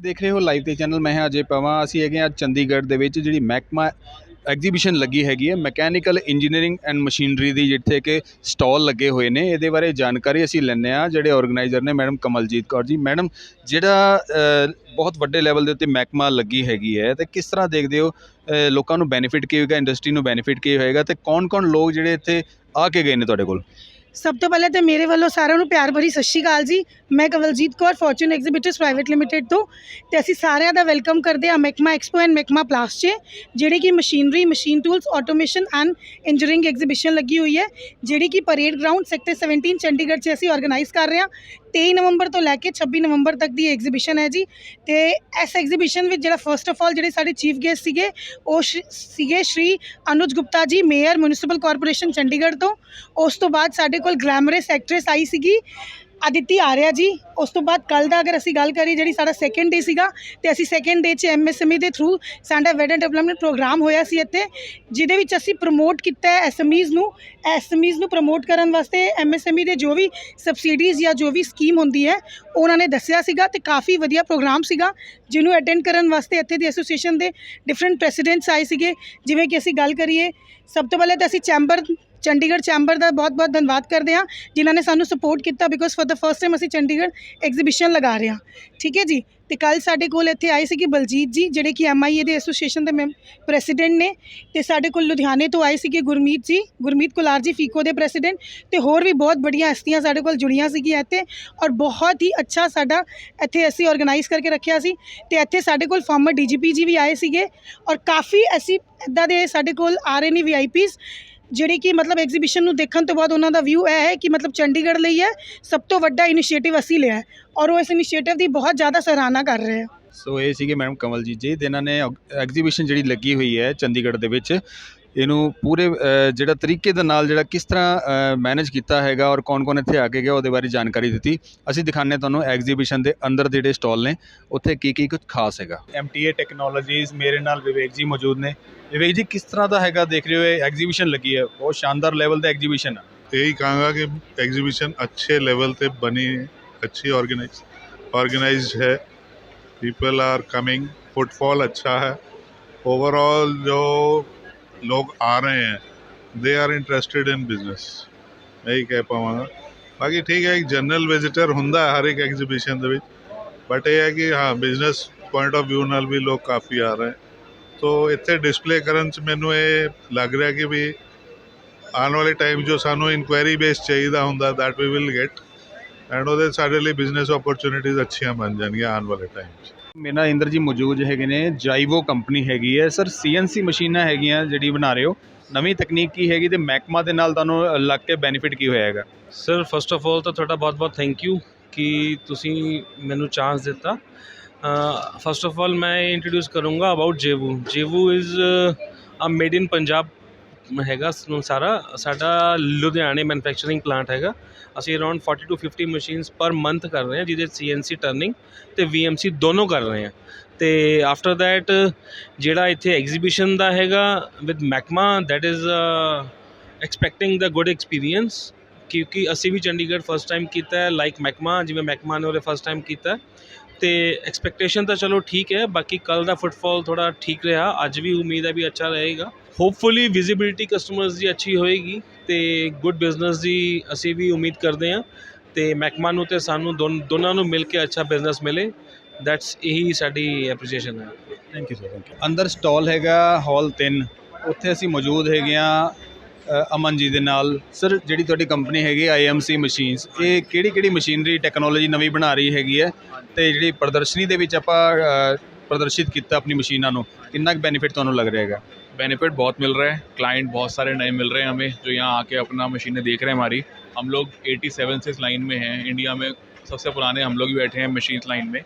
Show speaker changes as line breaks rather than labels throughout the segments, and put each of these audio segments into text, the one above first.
ਦੇਖ ਰਹੇ ਹੋ ਲਾਈਵ ਤੇ ਚੈਨਲ ਮੈਂ ਹਾਂ ਅਜੇ ਪਵਾਂ ਅਸੀਂ ਹੈਗੇ ਹਾਂ ਚੰਡੀਗੜ੍ਹ ਦੇ ਵਿੱਚ, ਜਿਹੜੀ ਮਹਿਕਮਾ ਐਗਜ਼ੀਬਿਸ਼ਨ ਲੱਗੀ ਹੈਗੀ ਹੈ ਮਕੈਨੀਕਲ ਇੰਜੀਨੀਅਰਿੰਗ ਐਂਡ ਮਸ਼ੀਨਰੀ ਦੀ, ਜਿੱਥੇ ਕਿ ਸਟਾਲ ਲੱਗੇ ਹੋਏ ਨੇ। ਇਹਦੇ ਬਾਰੇ ਜਾਣਕਾਰੀ ਅਸੀਂ ਲੈਂਦੇ ਹਾਂ, ਜਿਹੜੇ ਆਰਗੇਨਾਈਜ਼ਰ ਨੇ ਮੈਡਮ ਕਮਲਜੀਤ ਕੌਰ ਜੀ। ਮੈਡਮ, ਜਿਹੜਾ ਬਹੁਤ ਵੱਡੇ ਲੈਵਲ ਦੇ ਉੱਤੇ ਮਹਿਕਮਾ ਲੱਗੀ ਹੈਗੀ ਹੈ, ਤੇ ਕਿਸ ਤਰ੍ਹਾਂ ਦੇਖਦੇ ਹੋ ਲੋਕਾਂ ਨੂੰ ਬੈਨੀਫਿਟ ਕੀ ਹੋਏਗਾ ਇੰਡਸਟਰੀ ਨੂੰ ਬੈਨੀਫਿਟ ਕੀ ਹੋਏਗਾ, ਤੇ ਕੌਣ-ਕੌਣ ਲੋਕ ਜਿਹੜੇ ਇੱਥੇ ਆ ਕੇ ਗਏ ਨੇ ਤੁਹਾਡੇ ਕੋਲ?
ਸਭ ਤੋਂ ਪਹਿਲਾਂ ਤਾਂ ਮੇਰੇ ਵੱਲੋਂ ਸਾਰਿਆਂ ਨੂੰ ਪਿਆਰ ਭਰੀ ਸਤਿ ਸ਼੍ਰੀ ਅਕਾਲ ਜੀ। ਮੈਂ Kawaljit Kaur Fortune exhibitors private limited ਤੋਂ ਤੇ ਅਸੀਂ ਸਾਰਿਆਂ ਦਾ ਵੈਲਕਮ ਕਰਦੇ ਹਾਂ ਮੈਕਮਾ ਐਕਸਪੋ ਐਂਡ ਮੈਕਮਾ ਪਲਾਸ 'ਚ, ਜਿਹੜੇ ਕਿ machinery, machine tools automation and engineering exhibition ਲੱਗੀ ਹੋਈ ਹੈ, ਜਿਹੜੀ ਕਿ ਪਰੇਡ ਗਰਾਊਂਡ ਸੈਕਟਰ 17 ਚੰਡੀਗੜ੍ਹ 'ਚ ਅਸੀਂ ਆਰਗੇਨਾਈਜ਼ ਕਰ ਰਹੇ ਹਾਂ 23 ਨਵੰਬਰ ਤੋਂ ਲੈ ਕੇ 26 ਨਵੰਬਰ ਤੱਕ ਦੀ ਐਗਜ਼ੀਬਿਸ਼ਨ ਹੈ ਜੀ। ਤੇ ਇਸ ਐਗਜ਼ੀਬਿਸ਼ਨ ਵਿੱਚ ਜਿਹੜਾ ਫਰਸਟ ਆਫ ਆਲ ਜਿਹੜੇ ਸਾਡੇ ਚੀਫ ਗੈਸਟ ਸੀਗੇ, ਉਹ ਸ਼੍ਰੀ- ਸੀਗੇ ਸ਼੍ਰੀ Anuj Gupta ji, mayor municipal corporation Chandigarh ਤੋਂ। ਉਸ ਤੋਂ ਬਾਅਦ ਸਾਡੇ ਕੋਲ ਗਲੈਮਰਸ ਐਕਟਰੈਸ ਆਈ ਸੀਗੀ। ਅਦਿੱਤੀ ਰਿਹਾ ਜੀ ਉਸ ਤੋਂ ਬਾਅਦ ਕੱਲ ਦਾ ਅਗਰ ਅਸੀਂ ਗੱਲ ਕਰੀਏ ਜਿਹੜੀ ਸਾਡਾ ਸੈਕੰਡ ਡੇ ਸੀਗਾ ਤੇ ਅਸੀਂ ਸੈਕੰਡ ਡੇ 'ਚ ਐਮਐਸਐਮਈ ਦੇ ਥਰੂ ਸਾਡਾ ਵੈਡ ਐਂਡ ਡਿਵੈਲਪਮੈਂਟ ਪ੍ਰੋਗਰਾਮ ਹੋਇਆ ਸੀ ਇੱਥੇ ਜਿਹਦੇ ਵਿੱਚ ਅਸੀਂ ਪ੍ਰਮੋਟ ਕੀਤਾ ਹੈ ਐਸਐਮਈਜ਼ ਨੂੰ ਐਸਐਮਈਜ਼ ਨੂੰ ਪ੍ਰਮੋਟ ਕਰਨ ਵਾਸਤੇ ਐਮਐਸਐਮਈ ਦੇ ਜੋ ਵੀ ਸਬਸਿਡੀਜ਼ ਜਾਂ ਜੋ ਵੀ ਸਕੀਮ ਹੁੰਦੀ ਹੈ ਉਹਨਾਂ ਨੇ ਦੱਸਿਆ ਸੀਗਾ ਤੇ ਕਾਫੀ ਵਧੀਆ ਪ੍ਰੋਗਰਾਮ ਸੀਗਾ ਜਿਹਨੂੰ ਅਟੈਂਡ ਕਰਨ ਵਾਸਤੇ ਇੱਥੇ ਦੀ ਐਸੋਸੀਏਸ਼ਨ ਦੇ ਡਿਫਰੈਂਟ ਪ੍ਰੈਸੀਡੈਂਟਸ ਆਏ ਸੀਗੇ ਜਿਵੇਂ ਕਿ ਅਸੀਂ ਗੱਲ ਕਰੀਏ ਸਭ ਤੋਂ ਪਹਿਲੇ ਤਾਂ ਅਸੀਂ ਚੈਂਬਰ ਚੰਡੀਗੜ੍ਹ ਚੈਂਬਰ ਦਾ ਬਹੁਤ-ਬਹੁਤ ਧੰਨਵਾਦ ਕਰਦੇ ਹਾਂ, ਜਿਨ੍ਹਾਂ ਨੇ ਸਾਨੂੰ ਸਪੋਰਟ ਕੀਤਾ because for the first time ਅਸੀਂ ਚੰਡੀਗੜ੍ਹ ਐਗਜ਼ੀਬਿਸ਼ਨ ਲਗਾ ਰਹੇ ਹਾਂ। ਠੀਕ ਹੈ ਜੀ? ਤੇ ਕੱਲ ਸਾਡੇ ਕੋਲ ਇੱਥੇ ਆਏ ਸੀਗੇ ਬਲਜੀਤ ਜੀ, ਜਿਹੜੇ ਕਿ ਐਮਆਈਏ ਦੇ ਐਸੋਸੀਏਸ਼ਨ ਦੇ ਪ੍ਰੈਸੀਡੈਂਟ ਨੇ। ਤੇ ਸਾਡੇ ਕੋਲ ਲੁਧਿਆਣੇ ਤੋਂ ਆਏ ਸੀਗੇ ਗੁਰਮੀਤ ਜੀ, ਗੁਰਮੀਤ ਕੁਲਾਰ ਜੀ ਫੀਕੋ ਦੇ ਪ੍ਰੈਸੀਡੈਂਟ ਤੇ ਹੋਰ ਵੀ ਬਹੁਤ ਬੜੀਆਂ ਹਸਤੀਆਂ ਸਾਡੇ ਕੋਲ ਜੁੜੀਆਂ ਸੀਗੀਆਂ ਇੱਥੇ ਔਰ ਬਹੁਤ ਹੀ ਅੱਛਾ ਸਾਡਾ ਇੱਥੇ ਅਸੀਂ ਆਰਗੇਨਾਈਜ਼ ਕਰਕੇ ਰੱਖਿਆ ਸੀ। ਤੇ ਇੱਥੇ ਸਾਡੇ ਕੋਲ ਫਾਰਮਰ ਡੀਜੀਪੀ ਜੀ ਵੀ ਆਏ ਸੀਗੇ ਔਰ ਕਾਫੀ ਅਸੀਂ ਇੱਦਾਂ ਦੇ ਸਾਡੇ ਕੋਲ ਆ ਰਹੇ ਨੇ ਵੀਆਈਪੀਜ਼ ਜਿਹੜੀ ਕਿ ਮਤਲਬ ਐਗਜ਼ੀਬਿਸ਼ਨ ਨੂੰ ਦੇਖਣ ਤੋਂ ਬਾਅਦ ਉਹਨਾਂ ਦਾ ਵਿਊ ਇਹ ਹੈ ਕਿ ਮਤਲਬ ਚੰਡੀਗੜ੍ਹ ਲਈ ਹੈ, ਸਭ ਤੋਂ ਵੱਡਾ ਇਨੀਸ਼ੀਏਟਿਵ ਅਸੀਂ ਲਿਆ ਹੈ ਔਰ ਉਹ ਇਸ ਇਨੀਸ਼ੀਏਟਿਵ ਦੀ ਬਹੁਤ ਜ਼ਿਆਦਾ ਸਰਾਹਨਾ ਕਰ ਰਹੇ ਹੈ।
ਸੋ ਇਹ ਸੀਗੇ ਮੈਡਮ ਕਮਲਜੀਤ ਜੀ, ਤੇ ਇਹਨਾਂ ਨੇ ਐਗਜ਼ੀਬਿਸ਼ਨ ਜਿਹੜੀ ਲੱਗੀ ਹੋਈ ਹੈ ਚੰਡੀਗੜ੍ਹ ਦੇ ਵਿੱਚ ਇਹਨੂੰ ਪੂਰੇ ਅ, ਜਿਹੜਾ ਤਰੀਕੇ ਦੇ ਨਾਲ ਜਿਹੜਾ ਕਿਸ ਤਰ੍ਹਾਂ ਮੈਨੇਜ ਕੀਤਾ ਹੈਗਾ ਔਰ ਕੌਣ-ਕੌਣ ਇੱਥੇ ਆ ਕੇ ਗਿਆ ਉਹਦੇ ਬਾਰੇ ਜਾਣਕਾਰੀ ਦਿੱਤੀ ਅਸੀਂ ਦਿਖਾਣੇ ਤੁਹਾਨੂੰ ਐਗਜ਼ੀਬਿਸ਼ਨ ਦੇ ਅੰਦਰ ਦੇ ਜਿਹੜੇ ਸਟਾਲ ਨੇ ਉੱਥੇ ਕੀ ਕੀ ਕੁਝ ਖਾਸ ਹੈਗਾ
ਐਮਟੀਏ ਟੈਕਨੋਲੋਜੀਜ਼ ਮੇਰੇ ਨਾਲ ਵਿਵੇਕ ਜੀ ਮੌਜੂਦ ਨੇ ਵਿਵੇਕ ਜੀ ਕਿਸ ਤਰ੍ਹਾਂ ਦਾ ਹੈਗਾ ਦੇਖ ਰਹੇ ਹੋ ਇਹ ਐਗਜ਼ੀਬਿਸ਼ਨ ਲੱਗੀ ਹੈ ਬਹੁਤ ਸ਼ਾਨਦਾਰ ਲੈਵਲ ਦਾ ਐਗਜ਼ੀਬਿਸ਼ਨ ਹੈ
यही कहूँगा कि एग्जीबिशन अच्छे लेवल पे बनी है अच्छी ऑर्गेनाइज ऑर्गेनाइज है पीपल आर कमिंग फुटफॉल अच्छा है ओवरऑल जो ਲੋਕ ਆ ਰਹੇ ਹੈ। They are interested in business ਮੈਂ ਕਹਿ ਪਾਵਾਂਗਾ। ਬਾਕੀ ਠੀਕ ਹੈ, ਇੱਕ ਜਨਰਲ ਵਿਜ਼ਿਟਰ ਹੁੰਦਾ ਹਰ ਇੱਕ ਐਗਜ਼ੀਬਿਸ਼ਨ ਦੇ ਵਿੱਚ। ਬਟ ਇਹ ਹੈ ਕਿ ਹਾਂ ਬਿਜ਼ਨਸ ਪੁਆਇੰਟ ਆਫ ਵਿਊ ਨਾਲ ਵੀ ਲੋਕ ਕਾਫੀ ਆ ਰਹੇ ਸੋ ਇੱਥੇ ਡਿਸਪਲੇ ਕਰਨ ਚ ਮੈਨੂੰ ਇਹ ਲੱਗ ਰਿਹਾ ਕਿ ਵੀ ਆਉਣ ਵਾਲੇ ਟਾਈਮ ਜੋ ਸਾਨੂੰ ਇਨਕੁਆਇਰੀ ਬੇਸ ਚਾਹੀਦਾ ਹੁੰਦਾ that we will get and ਉਹਦੇ ਸਾਡੇ ਲਈ ਬਿਜ਼ਨਸ ਓਪਰਚੁਨਿਟੀਜ਼ ਅੱਛੀਆਂ ਬਣ ਜਾਣਗੀਆਂ ਆਉਣ ਵਾਲੇ ਟਾਈਮ 'ਚ।
ਮੇਰੇ ਨਾਲ ਇੰਦਰ ਜੀ ਮੌਜੂਦ ਹੈਗੇ ਨੇ ਜਾਈਵੋ ਕੰਪਨੀ ਹੈਗੀ ਹੈ। ਸਰ ਸੀਐਨਸੀ ਮਸ਼ੀਨਾਂ ਹੈਗੀਆਂ ਜਿਹੜੀ ਬਣਾ ਰਹੇ ਹੋ, ਨਵੀਂ ਤਕਨੀਕ ਕੀ ਹੈਗੀ ਤੇ ਮਹਿਕਮਾ ਦੇ ਨਾਲ ਤੁਹਾਨੂੰ ਲੱਗ ਕੇ ਬੈਨੀਫਿਟ ਕੀ ਹੋਇਆ ਹੈਗਾ?
ਸਰ ਫਸਟ ਆਫ ਆਲ ਤਾਂ ਤੁਹਾਡਾ ਬਹੁਤ-ਬਹੁਤ ਥੈਂਕ ਯੂ ਕਿ ਤੁਸੀਂ ਮੈਨੂੰ ਚਾਂਸ ਦਿੱਤਾ। ਫਸਟ ਆਫ ਆਲ ਮੈਂ ਇੰਟਰੋਡਿਊਸ ਕਰੂੰਗਾ ਅਬਾਊਟ ਜੇਵੂ ਜੇਵੂ is a made in Punjab ਹੈਗਾ ਸਾਰਾ, ਸਾਡਾ ਲੁਧਿਆਣੇ ਮੈਨੂਫੈਕਚਰਿੰਗ ਪਲਾਂਟ ਹੈਗਾ। ਅਸੀਂ around 40 to 50 machines per month ਕਰ ਰਹੇ ਹਾਂ, ਜਿਹਦੇ ਸੀਐਨਸੀ ਟਰਨਿੰਗ ਤੇ ਵੀਐਮਸੀ ਦੋਨੋਂ ਕਰ ਰਹੇ ਹਾਂ ਤੇ ਆਫਟਰ ਦੈਟ ਜਿਹੜਾ ਇੱਥੇ ਐਗਜ਼ੀਬਿਸ਼ਨ ਦਾ ਹੈਗਾ ਵਿਦ ਮੈਕਮਾ ਦੈਟ ਇਜ਼ ਐਕਸਪੈਕਟਿੰਗ ਦਾ ਗੁੱਡ ਐਕਸਪੀਰੀਅੰਸ ਕਿਉਂਕਿ ਅਸੀਂ ਵੀ ਚੰਡੀਗੜ੍ਹ ਫਸਟ ਟਾਈਮ ਕੀਤਾ ਹੈ ਲਾਈਕ ਮੈਕਮਾ ਜਿਵੇਂ ਮੈਕਮਾ ਨੇ ਉਹਦੇ ਫਸਟ ਟਾਈਮ ਕੀਤਾ ਹੈ। ਤੇ ਐਕਸਪੈਕਟੇਸ਼ਨ ਤਾਂ ਚਲੋ ਠੀਕ ਹੈ, ਬਾਕੀ ਕੱਲ ਦਾ ਫੁੱਟਫਾਲ ਥੋੜਾ ਠੀਕ ਰਿਹਾ, ਅੱਜ ਵੀ ਉਮੀਦ ਹੈ ਵੀ ਅੱਛਾ ਰਹੇਗਾ ਹੋਪਫੁਲੀ ਵਿਜ਼ਿਬਿਲਿਟੀ ਕਸਟਮਰਸ ਦੀ ਅੱਛੀ ਹੋਏਗੀ ਤੇ ਗੁੱਡ ਬਿਜ਼ਨਸ ਦੀ ਅਸੀਂ ਵੀ ਉਮੀਦ ਕਰਦੇ ਹਾਂ ਤੇ ਮਹਿਕਮਾ ਨੂੰ ਤੇ ਸਾਨੂੰ ਦੋਨ- ਦੋਨਾਂ ਨੂੰ ਮਿਲ ਕੇ ਅੱਛਾ ਬਿਜ਼ਨਸ ਮਿਲੇ। ਦੈਟਸ ਇਹੀ ਸਾਡੀ ਐਪਰੀਸੀਏਸ਼ਨ ਹੈ।
Thank you sir thank you
ਅੰਦਰ ਸਟਾਲ ਹੈਗਾ ਹਾਲ 3 ਉੱਥੇ ਅਸੀਂ ਮੌਜੂਦ ਹੈਗੇ ਆ ਅਮਨ ਜੀ ਦੇ ਨਾਲ। ਸਰ ਜਿਹੜੀ ਤੁਹਾਡੀ ਕੰਪਨੀ ਹੈਗੀ ਆਈਐਮਸੀ ਮਸ਼ੀਨਸ ਇਹ ਕਿਹੜੀ ਕਿਹੜੀ ਮਸ਼ੀਨਰੀ ਟੈਕਨੋਲੋਜੀ ਨਵੀਂ ਬਣਾ ਰਹੀ ਹੈਗੀ ਹੈ? ਤੇ ਜਿਹੜੀ ਪ੍ਰਦਰਸ਼ਨੀ ਦੇ ਵਿੱਚ ਆਪਾਂ ਪ੍ਰਦਰਸ਼ਿਤ ਕੀਤਾ ਆਪਣੀ ਮਸ਼ੀਨਾਂ ਨੂੰ ਕਿੰਨਾ ਕੁ ਬੈਨੀਫਿਟ ਤੁਹਾਨੂੰ ਲੱਗ ਰਿਹਾ ਹੈਗਾ
बेनिफिट बहुत मिल रहा है क्लाइंट बहुत सारे नए मिल रहे हैं हमें जो यहाँ आके अपना मशीनें देख रहे हैं हमारी हम लोग 87 से इस लाइन में हैं इंडिया में सबसे पुराने हम लोग भी बैठे हैं मशीन लाइन में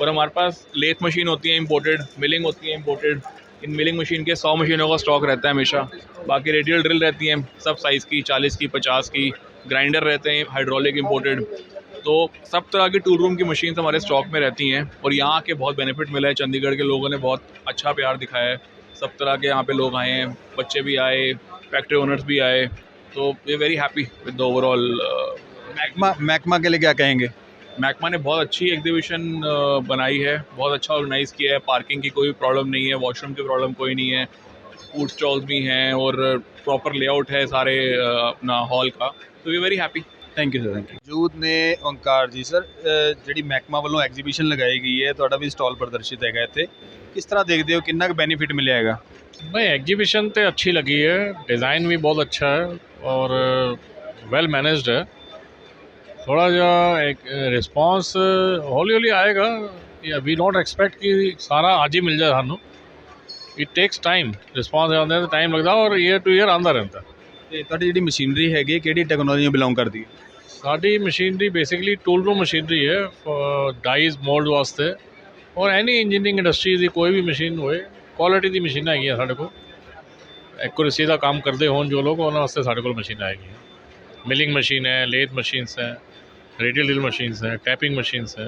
और हमारे पास लेथ मशीन होती है इंपोर्टेड मिलिंग होती है इंपोर्टेड इन मिलिंग मशीन के 100 मशीनों का स्टॉक रहता है हमेशा बाकी रेडियल ड्रिल रहती हैं सब साइज़ की 40 की 50 की ग्राइंडर रहते हैं हाइड्रोलिक इंपोर्टेड तो सब तरह की टूल रूम की मशीन हमारे स्टॉक में रहती हैं और यहाँ आके बहुत बेनिफिट मिला है। चंडीगढ़ के लोगों ने बहुत अच्छा प्यार दिखाया है। सब तरह के यहाँ पे लोग आए हैं बच्चे भी आए फैक्ट्री ओनर्स भी आए। तो वे very happy with the overall
महकमा महकमा के लिए क्या कहेंगे?
मैकमा ने बहुत अच्छी एग्जीबिशन बनाई है। बहुत अच्छा ऑर्गेनाइज़ किया है। पार्किंग की कोई प्रॉब्लम नहीं है। वॉशरूम की प्रॉब्लम कोई नहीं है। फ़ूड स्टॉल्स भी हैं और प्रॉपर लेआउट है सारे अपना हॉल का। तो we very happy
thank you sir thank you ਜੂਦ ਨੇ ਓੰਕਾਰ ਜੀ ਸਰ ਜਿਹੜੀ ਮਹਿਕਮਾ ਵੱਲੋਂ ਐਗਜ਼ੀਬਿਸ਼ਨ ਲਗਾਈ ਗਈ ਹੈ ਤੁਹਾਡਾ ਵੀ ਸਟਾਲ ਪ੍ਰਦਰਸ਼ਿਤ ਹੈਗਾ ਇੱਥੇ ਕਿਸ ਤਰ੍ਹਾਂ ਦੇਖਦੇ ਹੋ ਕਿੰਨਾ ਕੁ ਬੈਨੀਫਿਟ ਮਿਲਿਆ ਹੈਗਾ
भाई एग्जीबिशन तो अच्छी लगी है डिज़ाइन भी बहुत अच्छा है और वेल मैनेज्ड है थोड़ा जो एक रिस्पांस हौली हौली आएगा या वी नॉट एक्सपेक्ट कि सारा आज ही मिल जाए सानू it takes time response time लगता और ईयर टू ईयर आंदा रहता
ਤੇ ਤੁਹਾਡੀ ਜਿਹੜੀ ਮਸ਼ੀਨਰੀ ਹੈਗੀ ਹੈ, ਕਿਹੜੀ ਟੈਕਨੋਲੋਜੀ ਨੂੰ ਬਿਲੋਂਗ ਕਰਦੀ ਹੈ
ਸਾਡੀ machinery basically tool room machinery ਹੈ ਡਾਈਜ਼ ਮੋਲਡ ਵਾਸਤੇ ਔਰ ਐਨੀ ਇੰਜੀਨੀਅਰਿੰਗ ਇੰਡਸਟਰੀ ਦੀ ਕੋਈ ਵੀ ਮਸ਼ੀਨ ਹੋਏ ਕੁਆਲਿਟੀ ਦੀ ਮਸ਼ੀਨਾਂ ਹੈਗੀਆਂ ਸਾਡੇ ਕੋਲ ਐਕੂਰੇਸੀ ਦਾ ਕੰਮ ਕਰਦੇ ਹੋਣ ਜੋ ਲੋਕ ਉਹਨਾਂ ਵਾਸਤੇ ਸਾਡੇ ਕੋਲ ਮਸ਼ੀਨਾਂ ਹੈਗੀਆਂ ਮਿਲਿੰਗ ਮਸ਼ੀਨ ਹੈ ਲੇਥ ਮਸ਼ੀਨਸ ਹੈ रेडियल ड्रिल मशीन्स हैं टैपिंग मशीन्स हैं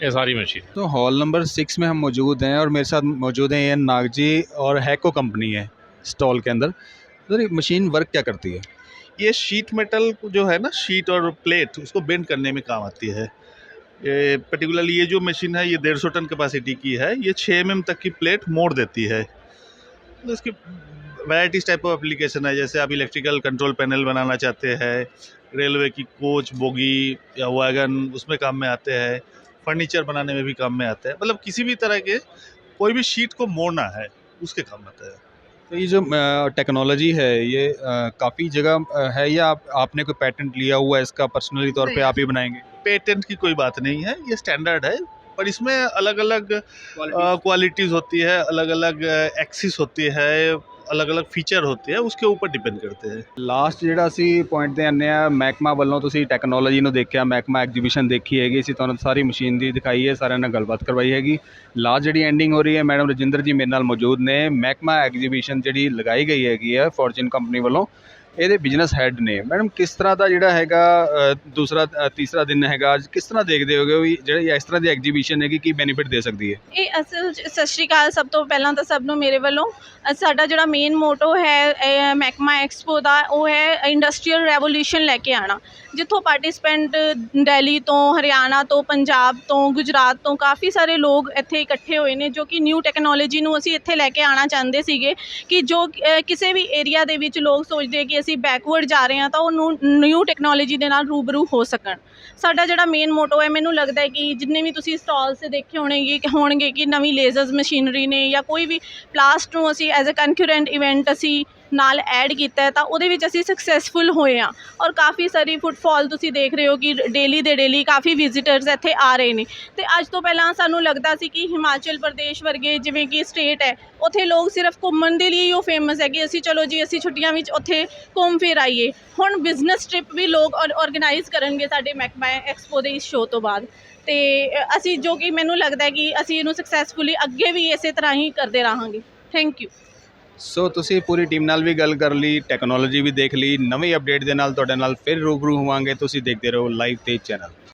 ये सारी मशीन
तो हॉल नंबर सिक्स में हम मौजूद हैं और मेरे साथ मौजूद हैं ये नागजी और हैको कंपनी है स्टॉल के अंदर सर, ये मशीन वर्क क्या करती है?
ये शीट मेटल जो है ना शीट और प्लेट उसको बेंड करने में काम आती है। ये पर्टिकुलरली ये जो मशीन है, ये डेढ़ सौ टन कैपेसिटी की है। ये छः एम तक की प्लेट मोड़ देती है। तो इसकी वैराइटीज़ टाइप ऑफ़ एप्लीकेशन है, जैसे आप इलेक्ट्रिकल कंट्रोल पैनल बनाना चाहते हैं रेलवे की कोच बोगी या वैगन उसमें काम में आते हैं। फर्नीचर बनाने में भी काम में आते हैं। मतलब किसी भी तरह के कोई भी शीट को मोड़ना है, उसके काम आता है।
तो ये जो टेक्नोलॉजी है ये काफ़ी जगह है या आप, आपने कोई पेटेंट लिया हुआ है इसका पर्सनली तौर पे आप ही बनाएँगे?
पेटेंट की कोई बात नहीं है ये स्टैंडर्ड है पर इसमें अलग अलग क्वालिटीज़ होती है अलग अलग एक्सिस होती है अलग अलग फीचर होते हैं उसके ऊपर डिपेंड करते हैं
ਲਾਸਟ ਜਿਹੜਾ ਅਸੀਂ ਪੁਆਇੰਟ ਤੇ ਆਨੇ ਆ ਮਹਿਕਮਾ ਵੱਲੋਂ ਤੁਸੀਂ ਟੈਕਨੋਲੋਜੀ ਨੂੰ ਦੇਖਿਆ ਮਹਿਕਮਾ ਐਗਜ਼ੀਬਿਸ਼ਨ ਦੇਖੀ ਹੈਗੀ ਅਸੀਂ ਤੁਹਾਨੂੰ ਸਾਰੀ ਮਸ਼ੀਨ ਦੀ ਦਿਖਾਈ ਹੈ ਸਾਰਿਆਂ ਨਾਲ ਗੱਲਬਾਤ ਕਰਵਾਈ ਹੈਗੀ ਲਾਸਟ ਜਿਹੜੀ ਐਂਡਿੰਗ ਹੋ ਰਹੀ ਹੈ ਮੈਡਮ ਰਜਿੰਦਰ ਜੀ ਮੇਰੇ ਨਾਲ ਮੌਜੂਦ ਨੇ ਮਹਿਕਮਾ ਐਗਜ਼ੀਬਿਸ਼ਨ ਜਿਹੜੀ ਲਗਾਈ ਗਈ ਹੈਗੀ ਹੈ ਫੋਰਚੂਨ ਕੰਪਨੀ ਵੱਲੋਂ ਇਹਦੇ ਬਿਜ਼ਨਸ ਹੈਡ ਨੇ। ਮੈਡਮ, ਕਿਸ ਤਰ੍ਹਾਂ ਦਾ ਜਿਹੜਾ ਹੈਗਾ ਦੂਸਰਾ ਤੀਸਰਾ ਦਿਨ ਹੈਗਾ, ਅੱਜ ਕਿਸ ਤਰ੍ਹਾਂ ਦੇਖਦੇ ਹੋਗੇ ਵੀ ਜਿਹੜੀ ਇਸ ਤਰ੍ਹਾਂ ਦੀ ਐਗਜ਼ੀਬਿਸ਼ਨ ਹੈਗੀ, ਕੀ ਬੈਨੀਫਿਟ ਦੇ ਸਕਦੀ ਹੈ?
ਇਹ ਅਸਲ ਸਤਿ ਸ਼੍ਰੀ ਅਕਾਲ ਸਭ ਤੋਂ ਪਹਿਲਾਂ ਤਾਂ ਸਭ ਨੂੰ ਮੇਰੇ ਵੱਲੋਂ। ਸਾਡਾ ਜਿਹੜਾ ਮੇਨ ਮੋਟੋ ਹੈ, ਇਹ ਮਹਿਕਮਾ ਐਕਸਪੋ ਦਾ, ਉਹ ਹੈ ਇੰਡਸਟਰੀਅਲ ਰੈਵੋਲੂਸ਼ਨ ਲੈ ਕੇ ਆਣਾ। ਜਿੱਥੋਂ ਪਾਰਟਿਸਪੈਂਟ ਦਿੱਲੀ ਤੋਂ, ਹਰਿਆਣਾ ਤੋਂ, ਪੰਜਾਬ ਤੋਂ, ਗੁਜਰਾਤ ਤੋਂ ਕਾਫੀ ਸਾਰੇ ਲੋਕ ਇੱਥੇ ਇਕੱਠੇ ਹੋਏ ਨੇ, ਜੋ ਕਿ ਨਿਊ ਟੈਕਨੋਲੋਜੀ ਨੂੰ ਅਸੀਂ ਇੱਥੇ ਲੈ ਕੇ ਆਣਾ ਚਾਹੁੰਦੇ ਸੀਗੇ ਕਿ ਜੋ ਕਿਸੇ ਵੀ ਏਰੀਆ ਦੇ ਵਿੱਚ ਲੋਕ ਸੋਚਦੇ ਕਿ ਅਸੀਂ ਬੈਕਵਰਡ ਜਾ ਰਹੇ ਹਾਂ ਤਾਂ ਉਹ ਨਿਊ ਟੈਕਨੋਲੋਜੀ ਦੇ ਨਾਲ ਰੂਬਰੂ ਹੋ ਸਕਣ। ਸਾਡਾ ਜਿਹੜਾ ਮੇਨ ਮੋਟੋ ਹੈ, ਮੈਨੂੰ ਲੱਗਦਾ ਹੈ ਕਿ ਜਿੰਨੇ ਵੀ ਤੁਸੀਂ ਸਟਾਲਸ ਤੇ ਦੇਖੇ ਹੋਣਗੇ ਕਿ ਹੋਣਗੇ ਕਿ ਨਵੀਂ ਲੇਜ਼ਰਸ ਮਸ਼ੀਨਰੀ ਨੇ ਜਾਂ ਕੋਈ ਵੀ ਪਲਾਸਟ ਨੂੰ ਅਸੀਂ ਐਜ਼ ਅ ਕੰਕੂਰੈਂਟ ਇਵੈਂਟ ਅਸੀਂ ਨਾਲ ਐਡ ਕੀਤਾ ਤਾਂ ਉਹਦੇ ਵਿੱਚ ਅਸੀਂ ਸਕਸੈਸਫੁਲ ਹੋਏ ਹਾਂ। ਔਰ ਕਾਫੀ ਸਾਰੀ ਫੁੱਟਫਾਲ ਤੁਸੀਂ ਦੇਖ ਰਹੇ ਹੋ ਕਿ ਡੇਲੀ ਦੇ ਡੇਲੀ ਕਾਫੀ ਵਿਜ਼ਿਟਰਸ ਇੱਥੇ ਆ ਰਹੇ ਨੇ। ਤੇ ਅੱਜ ਤੋਂ ਪਹਿਲਾਂ ਸਾਨੂੰ ਲੱਗਦਾ ਸੀ ਕਿ ਹਿਮਾਚਲ ਪ੍ਰਦੇਸ਼ ਵਰਗੇ ਜਿਵੇਂ ਕਿ ਸਟੇਟ ਹੈ, ਉੱਥੇ ਲੋਕ ਸਿਰਫ ਘੁੰਮਣ ਦੇ ਲਈ ਹੀ ਉਹ ਫੇਮਸ ਹੈ ਕਿ ਅਸੀਂ ਚਲੋ ਜੀ, ਅਸੀਂ ਛੁੱਟੀਆਂ ਵਿੱਚ ਉੱਥੇ ਘੁੰਮ ਫਿਰ ਆਈਏ। ਹੁਣ ਬਿਜ਼ਨਸ ਟ੍ਰਿਪ ਵੀ ਲੋਕ ਆਰਗੇਨਾਈਜ਼ ਕਰਨਗੇ ਸਾਡੇ ਮਹਿਕਮਾ ਐਕਸਪੋ ਦੇ ਇਸ ਸ਼ੋਅ ਤੋਂ ਬਾਅਦ। ਤੇ ਅਸੀਂ ਜੋ ਕਿ ਮੈਨੂੰ ਲੱਗਦਾ ਕਿ ਅਸੀਂ ਇਹਨੂੰ ਸਕਸੈਸਫੁਲੀ ਅੱਗੇ ਵੀ ਇਸੇ ਤਰ੍ਹਾਂ ਹੀ ਕਰਦੇ ਰਹਾਂਗੇ। ਥੈਂਕ ਯੂ
ਸੋ ਤੁਸੀਂ ਪੂਰੀ ਟੀਮ ਨਾਲ ਵੀ ਗੱਲ ਕਰ ਲਈ ਟੈਕਨੋਲੋਜੀ ਵੀ ਦੇਖ ਲਈ, ਨਵੀਂ ਅਪਡੇਟ ਦੇ ਨਾਲ ਤੁਹਾਡੇ ਨਾਲ ਫਿਰ ਰੂਬਰੂ ਹੋਵਾਂਗੇ, ਤੁਸੀਂ ਦੇਖਦੇ ਰਹੋ ਲਾਈਵ ਤੇ ਚੈਨਲ